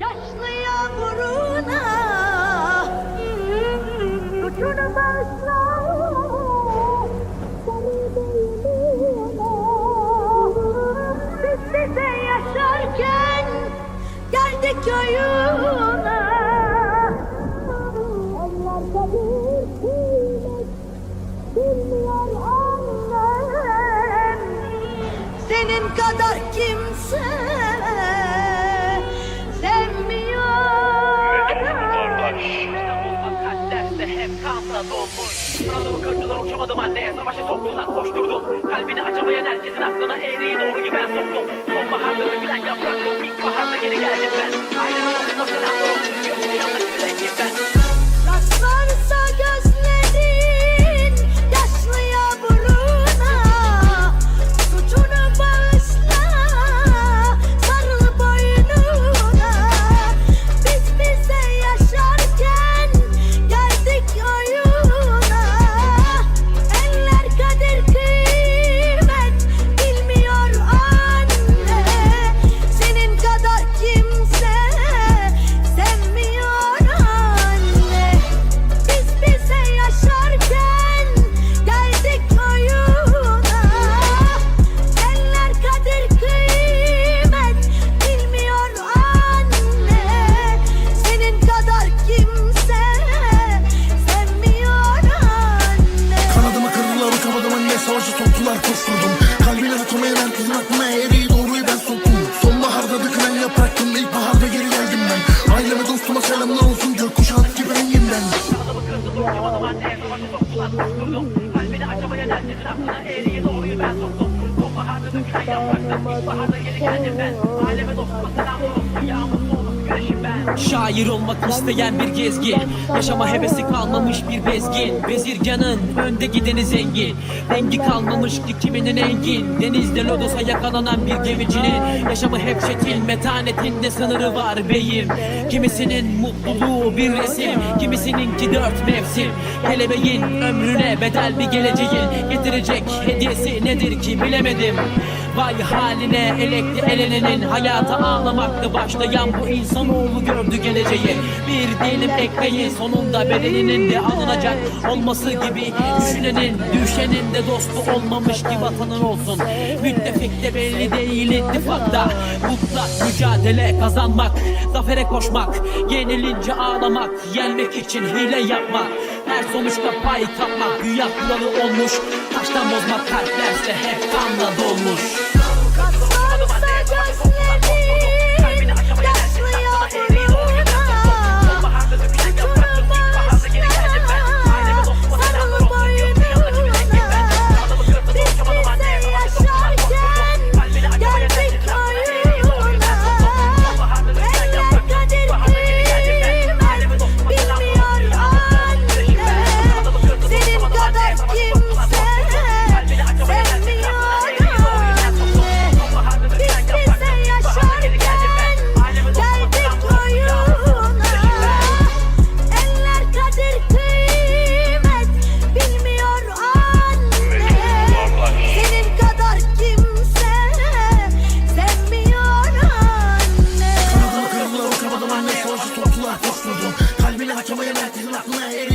Yaşlı yağmuruna Suçunu bağışla Biz bize yaşarken Geldik oyuna Onlar kadir Senin kadar kimse Sevmiyor. Kaç derste hep kanla dolmuş. Kanadımı kırdılar uçamadım anneye Savaşı soktular koşturdum Kalbini açamayan herkesin aklına eğriyi doğruyu ben soktum. Sonbaharda soktular koşturdum Kalbini tutamayan herkesin aklına eğriyi doğruyu ben soktum. Sonbaharda dökülen yapraktım. İlkbaharda geri geldim ben. Aileme dostuma selamlar olsun. Gökkuşağı gibi rengim ben. Kalbini açamayan herkesin aklına eğriyi doğruyu ben soktum. Sonbaharda dökülen yapraktım. İlkbaharda geri geldim ben. Aileme dostuma selam olsun. Yağmur soğuk güneşim ben Şair olmak isteyen bir gezgin Yaşama hevesi kalmamış bir bezgin Bezirganın önde gideni zengin Rengi kalmamış ki kiminin engin Denizde lodosa yakalanan bir gemicinin Yaşamı hep çetin metanetinde sınırı var beyim. Kimisinin mutluluğu bir resim Kimisininki dört mevsim. Kelebeğin ömrüne bedel bir geleceğin Getirecek hediyesi nedir ki bilemedim Vay haline elekli elenenin hayata ağlamakla başlayan bu insanoğlu gördü geleceği. Bir dilim ekmeğin sonunda bedeninin de alınacak olması gibi Düşünenin düşenin de dostu olmamış ki vatanın olsun. Müttefik de belli değil ittifakta Mutlak mücadele kazanmak Zafere koşmak Yenilince ağlamak Yenmek için hile yapmak her sonuçta pay kapmak Güya kuralı olmuş. Taştan bozmak kalplerse hep kanla dolmuş my playing.